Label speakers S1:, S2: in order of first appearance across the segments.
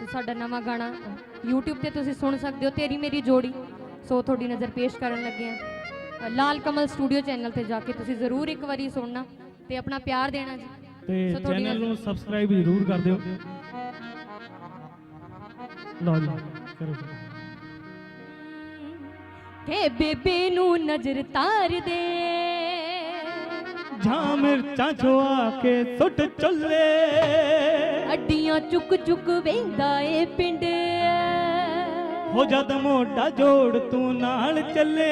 S1: ਸੋ ਸਾਡਾ ਨਵਾਂ ਗਾਣਾ YouTube ਤੇ ਤੁਸੀਂ ਸੁਣ ਸਕਦੇ ਹੋ ਤੇਰੀ ਮੇਰੀ ਜੋੜੀ। ਸੋ ਤੁਹਾਡੀ ਨਜ਼ਰ ਪੇਸ਼ ਕਰਨ ਲੱਗੇ ਆ ਲਾਲ ਕਮਲ ਸਟੂਡੀਓ ਚੈਨਲ ਤੇ ਜਾ ਕੇ ਤੁਸੀਂ ਜ਼ਰੂਰ ਇੱਕ ਵਾਰੀ ਸੁਣਨਾ ਤੇ ਆਪਣਾ ਪਿਆਰ ਦੇਣਾ ਜੀ।
S2: ਤੇ ਚੈਨਲ ਨੂੰ ਸਬਸਕ੍ਰਾਈਬ ਜ਼ਰੂਰ ਕਰ ਦਿਓ। ਲਓ ਜੀ ਕਰੋ ਕਰੋ।
S1: ਕਿ ਬੇਬੇ ਨੂੰ ਨਜ਼ਰ ਤਾਰ ਦੇ।
S2: ਜਾਂ ਮਿਰਚਾਂ ਚੋਆ ਕੇ ਸੁੱਟ ਚੱਲੇ।
S1: ਅੱਡੀਆਂ ਚੁੱਕ ਚੁੱਕ ਵੇਂਦਾ ਏ ਪਿੰਡ।
S2: ਹੋ ਜਦ ਮੋਢਾ ਜੋੜ ਤੂੰ ਨਾਲ ਚੱਲੇ।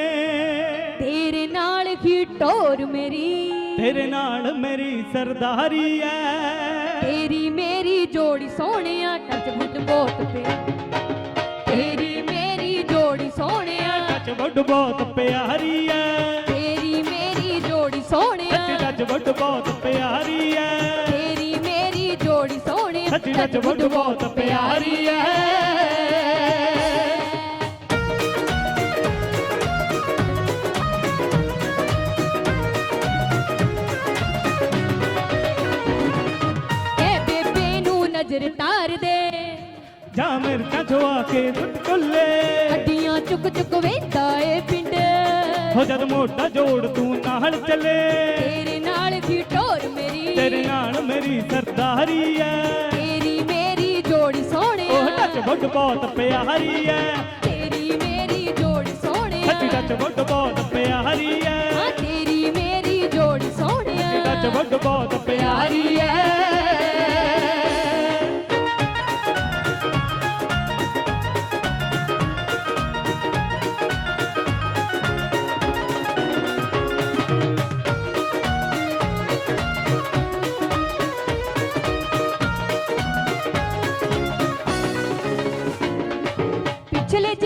S1: ਤੇਰੇ ਨਾਲ ਹੀ ਟੋਰ ਮੇਰੀ।
S2: ਤੇਰੇ ਨਾਲ ਮੇਰੀ ਸਰਦਾਰੀ ਐ।
S1: ਤੇਰੀ ਮੇਰੀ ਜੋੜੀ ਸੋਹਣਿਆ ਟੱਚ ਮੁੱਟ ਬੋਤ ਤੇ ਤੇਰੀ ਮੇਰੀ ਜੋੜੀ ਸੋਹਣਿਆ
S2: ਟੱਚ ਵੱਡ ਬਹੁਤ ਪਿਆਰੀ ਐ। ਵੱਡ ਬਹੁਤ ਪਿਆਰੀ ਐ।
S1: ਤੇਰੀ ਮੇਰੀ ਜੋੜੀ ਸੋਹਣਿਆ
S2: ਟੱਚ ਟੱਚ ਵੱਡ ਬਹੁਤ ਪਿਆਰੀ ਐ।
S1: ਇਹ ਬੇਬੇ ਨੂੰ ਨਜ਼ਰ ਤਾਰ ਦੇ।
S2: ਜਾਂ ਮਿਰਚਾਂ ਚੋਆ ਕੇ ਸੁੱਟ ਚੱਲੇ
S1: ਅੱਡੀਆਂ ਚੁੱਕ ਚੁੱਕ ਵੇਂਦਾ ਏ ਪਿੰਡ।
S2: ਹੋ ਜਦ ਮੋਢਾ ਜੋੜ ਤੂੰ ਨਾਲ ਚੱਲੇ।
S1: ਤੇਰੇ
S2: ਤੇਰੇ ਨਾਲ ਮੇਰੀ ਸਰਦਾਰੀ ਐ।
S1: ਤੇਰੀ ਮੇਰੀ ਜੋੜੀ ਸੋਹਣਿਆ
S2: ਉਹ ਟੱਚ ਵੱਡ ਬਹੁਤ ਪਿਆਰੀ ਐ।
S1: ਤੇਰੀ ਮੇਰੀ ਜੋੜੀ ਸੋਹਣਿਆ
S2: ਟੱਚ ਟੱਚ ਵੱਡ ਬਹੁਤ ਪਿਆਰੀ ਐ।
S1: ਹਾਂ ਤੇਰੀ ਮੇਰੀ ਜੋੜੀ ਸੋਹਣਿਆ
S2: ਟੱਚ ਵੱਡ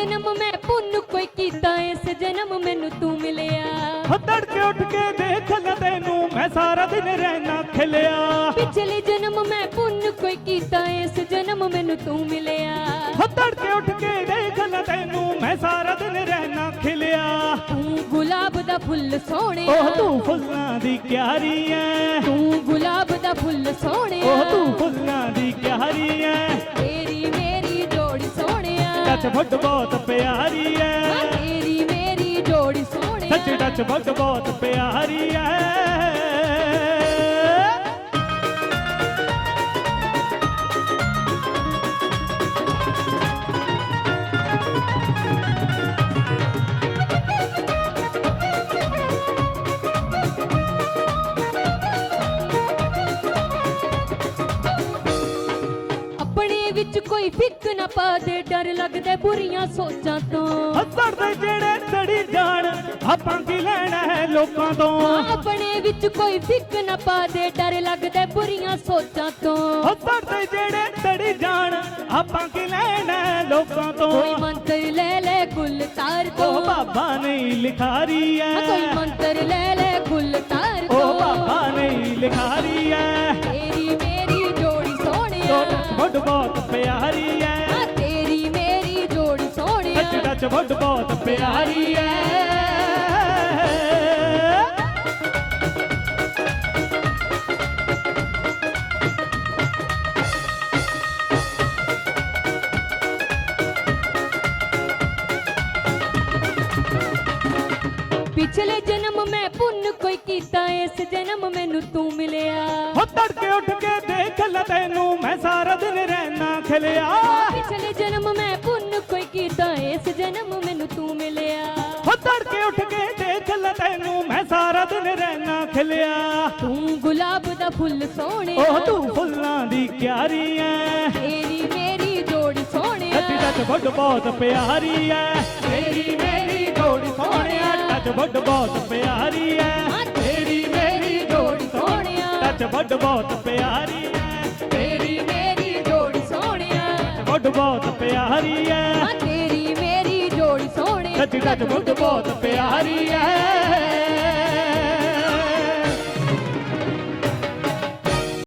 S1: ਜਨਮ ਮੈਂ ਪੁੰਨ ਕੋਈ ਕੀਤਾ ਇਸ ਜਨਮ ਮੈਨੂੰ ਤੂੰ ਮਿਲਿਆ।
S2: ਹੋ ਤੜਕੇ ਉੱਠ ਕੇ ਦੇਖ ਲੈ ਤੈਨੂੰ ਮੈਂ ਸਾਰਾ ਦਿਨ ਰਹਿਣਾ ਖਿਲਿਆ।
S1: ਪਿਛਲੇ ਜਨਮ ਮੈਂ ਪੁੰਨ ਕੋਈ ਕੀਤਾ ਇਸ ਜਨਮ ਮੈਨੂੰ ਤੂੰ ਮਿਲਿਆ।
S2: ਹੋ ਤੜਕੇ ਉੱਠ ਕੇ ਦੇਖ ਲੈ ਤੈਨੂੰ ਮੈਂ ਸਾਰਾ ਦਿਨ ਰਹਿਣਾ ਖਿਲਿਆ।
S1: ਤੂੰ ਗੁਲਾਬ ਦਾ ਫੁੱਲ ਸੋਹਣਿਆ।
S2: ਉਹ ਤੂੰ ਫੁੱਲਾਂ ਦੀ ਕਿਆਰੀ ਐ।
S1: ਤੂੰ ਗੁਲਾਬ ਦਾ ਫੁੱਲ ਸੋਹਣਿਆ।
S2: ਉਹ ਤੂੰ ਫੁੱਲਾਂ ਦੀ ਕਿਆਰੀ ਐ। ਟੱਚ ਵੱਡ ਬਹੁਤ ਪਿਆਰੀ ਐ
S1: ਤੇਰੀ ਮੇਰੀ ਜੋੜੀ ਸੋਹਣਿਆ
S2: ਟੱਚ ਟੱਚ ਵੱਡ ਬਹੁਤ ਪਿਆਰੀ ਐ
S1: ਕੋਈ ਫਿੱਕ ਨਾ ਪਾ ਦੇ ਡਰ ਲੱਗਦਾ ਬੁਰੀਆਂ ਸੋਚਾਂ ਤੋਂ।
S2: ਹੱਸੜ ਦੇ ਜਿਹੜੇ ਸੜੀ ਜਾਣ ਆਪਾਂ ਕੀ ਲੈਣਾ ਹੈ ਲੋਕਾਂ ਤੋਂ।
S1: ਆਪਣੇ ਵਿੱਚ ਕੋਈ ਫਿੱਕ ਨਾ ਪਾ ਦੇ ਡਰ ਲੱਗਦਾ ਬੁਰੀਆਂ ਸੋਚਾਂ ਤੋਂ।
S2: ਹੱਸੜ ਦੇ ਜਿਹੜੇ ਸੜੀ ਜਾਣ ਆਪਾਂ ਕੀ ਲੈਣਾ ਹੈ ਲੋਕਾਂ ਤੋਂ।
S1: ਕੋਈ ਮੰਤਰ ਲੈ ਲੈ ਗੁੱਲ ਤਾਰ ਤੋਂ।
S2: ਉਹ ਬਾਬਾ ਨਹੀਂ ਲਿਖਾਰੀ ਐ
S1: ਹਾਂ, ਕੋਈ ਮੰਤਰ ਲੈ ਲੈ ਗੁੱਲ ਤਾਰ
S2: ਉਹ
S1: ਤੋਂ।
S2: ਬਾਬਾ ਨਹੀਂ ਲਿਖਾਰੀ ਟੱਚ ਵੱਡ ਬਹੁਤ ਪਿਆਰੀ ਐ।
S1: ਪਿਛਲੇ ਜਨਮ ਮੈਂ ਪੁੰਨ ਕੋਈ ਕੀਤਾ ਇਸ ਜਨਮ ਮੈਨੂੰ ਤੂੰ ਮਿਲਿਆ।
S2: ਹੋ ਤੜਕੇ ਉੱਠ ਕੇ ਦੇਖ ਲੈ ਤੈਨੂੰ ਮੈਂ ਸਾਰਾ ਦਿਨ ਰਹਿਣਾ ਖਿਲਿਆ।
S1: ਪਿਛਲੇ ਜਨਮ ਮੈਂ
S2: ਰਹਿਣਾ ਖਿਲਿਆ
S1: ਤੂੰ ਗੁਲਾਬ ਦਾ ਫੁੱਲ ਸੋਹਣਿਆ।
S2: ਉਹ ਤੂੰ ਫੁੱਲਾਂ ਦੀ ਕਿਆਰੀ ਐ।
S1: ਤੇਰੀ ਮੇਰੀ ਜੋੜੀ ਸੋਹਣਿਆ।
S2: ਟੱਚ ਟੱਚ ਵੱਡ ਬਹੁਤ ਪਿਆਰੀ ਐ। ਤੇਰੀ ਮੇਰੀ ਜੋੜੀ ਸੋਹਣਿਆ। ਟੱਚ ਵੱਡ ਬਹੁਤ ਪਿਆਰੀ ਐ।
S1: ਹਾਂ, ਤੇਰੀ ਮੇਰੀ ਜੋੜੀ ਸੋਹਣਿਆ।
S2: ਟੱਚ ਵੱਡ ਬਹੁਤ ਪਿਆਰੀ ਐ।
S1: ਤੇਰੀ ਮੇਰੀ ਜੋੜੀ ਸੋਹਣਿਆ।
S2: ਵੱਡ ਬਹੁਤ ਪਿਆਰੀ ਐ।
S1: ਹਾਂ, ਤੇਰੀ ਮੇਰੀ ਜੋੜੀ ਸੋਹਣਿਆ।
S2: ਟੱਚ ਟੱਚ ਵੱਡ ਬਹੁਤ ਪਿਆਰੀ ਐ।